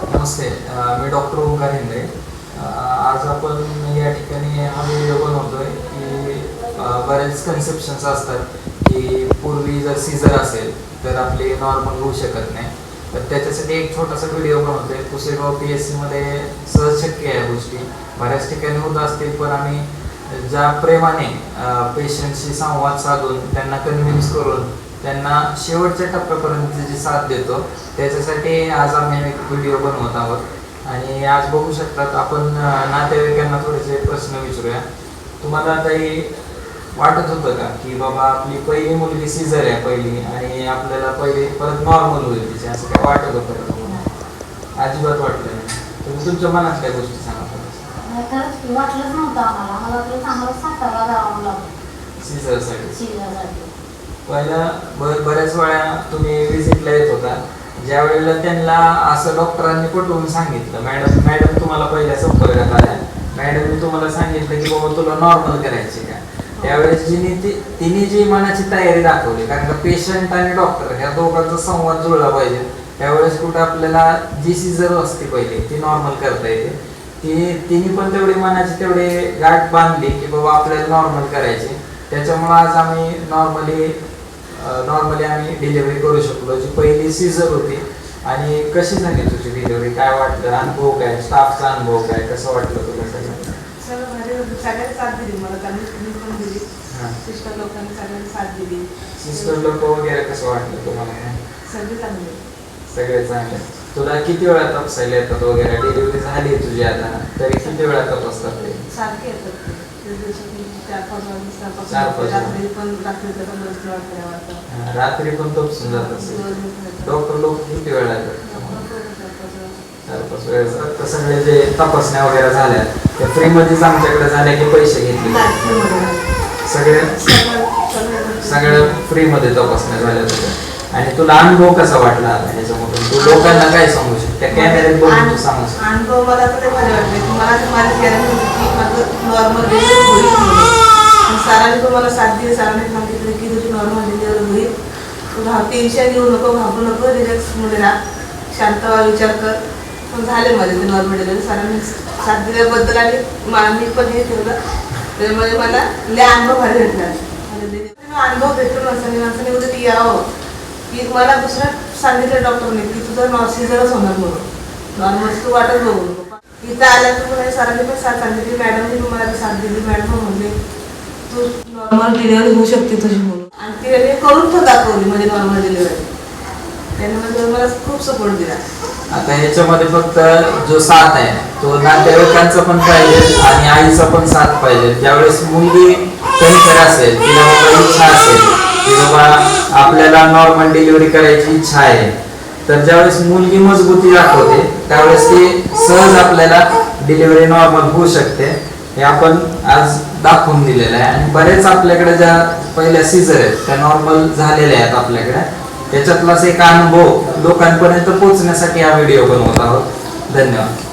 नमस्ते. मी डॉक्टर ओंकार हिंद्रे आज आपण या ठिकाणी हा व्हिडिओ बनवतोय की बऱ्याच बरेच कन्सेप्शन्स असतात की पूर्वी जर सीझर असेल तर आपली नॉर्मल होऊ शकत नाही. तर त्याच्यासाठी एक छोटासा व्हिडिओ बनवतोय. पुसेगाव पी एस सीमध्ये सहज शक्य आहे गोष्टी. बऱ्याच ठिकाणी होत असतील पण आम्ही ज्या प्रेमाने पेशंटशी संवाद साधून त्यांना कन्व्हिन्स करून त्यांना शेवटच्या टप्प्यापर्यंत जी साथ देतो त्याच्यासाठी आज आम्ही एक व्हिडिओ बनवत आहोत. आणि आज बघू शकतात आपण नातेवाईकांना थोडेसे प्रश्न विचारूया. तुम्हाला काही वाटत होतं का की बाबा आपली पहिली मुलगी सीझर आहे पहिली आणि आपल्याला पहिले परत नॉर्मल होईल तिचे? असं काय वाटत होतं का तुम्हाला? अजिबात वाटलं नाही. तुम्ही तुमच्या मनातल्या गोष्टी सांगा खरंच वाटलंच नव्हतं आम्हाला. आम्हाला वाटलं चांगलं सातारा जावं लागलं. सीझरसाठी शिजासाठी पहिला बर बऱ्याच वेळा तुम्ही विजिटला येत होता. ज्या वेळेला त्यांना असं डॉक्टरांनी पटवून सांगितलं मॅडम मॅडम तुम्हाला पहिल्या संपर्कात आल्या. मॅडमने तुम्हाला सांगितलं की बाबा तुला नॉर्मल करायची का? त्यावेळेस जिने ती तिने जी मनाची तयारी दाखवली कारण का पेशंट आणि डॉक्टर ह्या दोघांचा संवाद जुळला पाहिजे. त्यावेळेस कुठं आपल्याला जी सीझर असते पहिले ती नॉर्मल करता येते. ती तिने पण तेवढी मनाची तेवढी गाठ बांधली की बाबा आपल्याला नॉर्मल करायची त्याच्यामुळे आज आम्ही नॉर्मली नॉर्मली आम्ही डिलिव्हरी करू शकलो. जी पहिली सीझर होती आणि कशी झाली तुझी डिलिव्हरी काय वाटलं? अनुभव काय? स्टाफचा अनुभव काय? कसं वाटलं तुला सगळं? सगळं भारी होतं. सगळ्यांनी साथ दिली. मला त्यांनी तुम्ही पण दिली. हां. सिस्टर लोकांनी सगळ्यांनी साथ दिली. सिस्टर लोक वगैरे कसं वाटलं तुम्हाला? सगळे चांगले. सगळे चांगले. तुला किती वेळा तपासायला येतात वगैरे? डिलिव्हरी झाली तुझी आता. तरी किती वेळा तपासतात ते? सारखे येतात रात्री पण रात्रीचं पण दोन तीन वाजता पण जात असेल डॉक्टर लोक किती वेळ येतात चार पाच सगळे जे तपासण्या वगैरे झाल्या त्या फ्री फ्रीमध्येच आमच्याकडे झाल्या की पैसे घेतले. सगळे सगळ्या फ्री मध्ये तपासण्या झाल्या तुझ्या आणि तुला अनुभव कसा वाटला त्याच्यामधून तू लोकांना काय सांगू शकतो? त्या कॅमेऱ्यात बघून तू सांगू शकतो. अनुभव मला तर लय भारी वाटले. मला तर नॉर्मल डिलिव्हरी होईल म्हणून. सरांनी पण मला साथ दिली सरांनी सांगितलं की तुझी नॉर्मल डिलिव्हरी होईल. तू घाब टेन्शन घेऊ नको घाबरू नको रिलॅक्समध्ये राहा शांत व्हा विचार कर. पण झाले माझे ते नॉर्मल डिलिव्हरी सरांनी साथ दिल्याबद्दल आणि मा- मी पण हे ठेवलं. त्याच्यामध्ये मला लय अनुभव भारी भेटला. अनुभव भेटतो माणसाने माणसाने उद्या ती यावं. की मला दुसऱ्या सांगितलं डॉक्टरने की तुझं नॉर्सिजरच होणार म्हणून. नॉर्मल तू वाटत बघू. नको इथं आल्यानंतर मला सरांनी पण साथ सांगितली मॅडमनी पण मला साथ दिली मॅडम पण म्हणले तू नॉर्मल डिलिव्हरी होऊ शकते तुझी म्हणून. आणि तिने म्हणजे करून तो दाखवली म्हणजे नॉर्मल डिलिव्हरी त्यांनी म्हणजे मला खूप सपोर्ट दिला. आता याच्यामध्ये फक्त जो साथ आहे तो नातेवाईकांचा पण पाहिजे आणि आईचा पण साथ पाहिजे. ज्यावेळेस मुलगी कणखर असेल तिला बाबा इच्छा असेल की बाबा आपल्याला नॉर्मल डिलिव्हरी करायची इच्छा आहे तर ज्यावेळेस मुलगी मजबूती दाखवते त्यावेळेस ती सहज आपल्याला डिलिव्हरी नॉर्मल होऊ शकते. हे आपण आज दाखवून दिलेलं आहे. आणि बरेच आपल्याकडे ज्या पहिल्या सीझर आहेत त्या नॉर्मल झालेल्या आहेत आपल्याकडे. त्याच्यातलाच एक अनुभव लोकांपर्यंत पोहोचण्यासाठी हा व्हिडिओ बनवत आहोत. धन्यवाद.